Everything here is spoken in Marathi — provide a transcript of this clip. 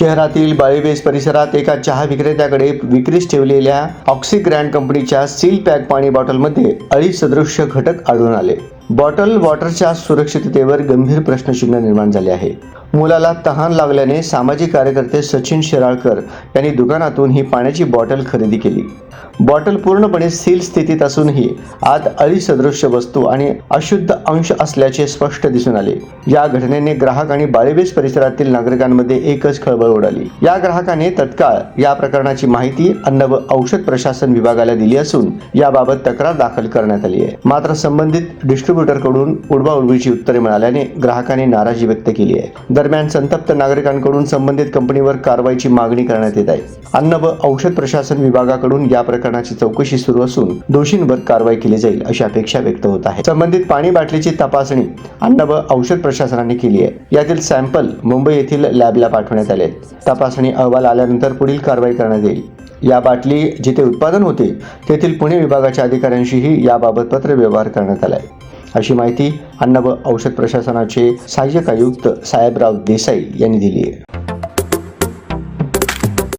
शहरातील बाळीबेस परिसरात एका चहा विक्रेत्याकडे विक्रीस ठेवलेल्या ऑक्सी ग्रँड कंपनीच्या सील पॅक पाणी बॉटलमध्ये अळी सदृश्य घटक आढळून आले. बॉटल वॉटरच्या सुरक्षिततेवर गंभीर प्रश्नचिन्ह निर्माण झाले आहे. मुलाला तहान लागल्याने सामाजिक कार्यकर्ते सचिन शिराळकर यांनी दुकानातून ही पाण्याची बॉटल खरेदी केली. बॉटल पूर्णपणे सील स्थितीत असूनही आत अळी सदृश्य वस्तू आणि अशुद्ध अंश असल्याचे स्पष्ट दिसून आले. या घटनेने ग्राहक आणि बालेबेस परिसरातील नागरिकांमध्ये एकच खळबळ उडाली या ग्राहकाने तत्काळ या प्रकरणाची माहिती अन्न व औषध प्रशासन विभागाला दिली असून याबाबत तक्रार दाखल करण्यात आली आहे. मात्र संबंधित डिस्ट्रीब्युटरकडून उडवाउडवीची उत्तरे मिळाल्याने ग्राहकांनी नाराजी व्यक्त केली आहे. दरम्यान संतप्त नागरिकांकडून संबंधित कंपनीवर कारवाईची मागणी करण्यात येत आहे. अन्न व औषध प्रशासन विभागाकडून या प्रकरणाची चौकशी सुरू असून दोषींवर कारवाई केली जाईल अशी अपेक्षा व्यक्त होत आहे. संबंधित पाणी बाटलीची तपासणी अन्न व औषध प्रशासनाने केली आहे. यातील सॅम्पल मुंबई येथील लॅबला पाठवण्यात आले आहेत. तपासणी अहवाल आल्यानंतर पुढील कारवाई करण्यात येईल. या बाटली जिथे उत्पादन होते तेथील पुणे विभागाच्या अधिकाऱ्यांशीही याबाबत पत्रव्यवहार करण्यात आलाय. अशी माहिती अन्न व औषध प्रशासनाचे सहाय्यक आयुक्त साहेबराव देसाई यांनी दिली आहे.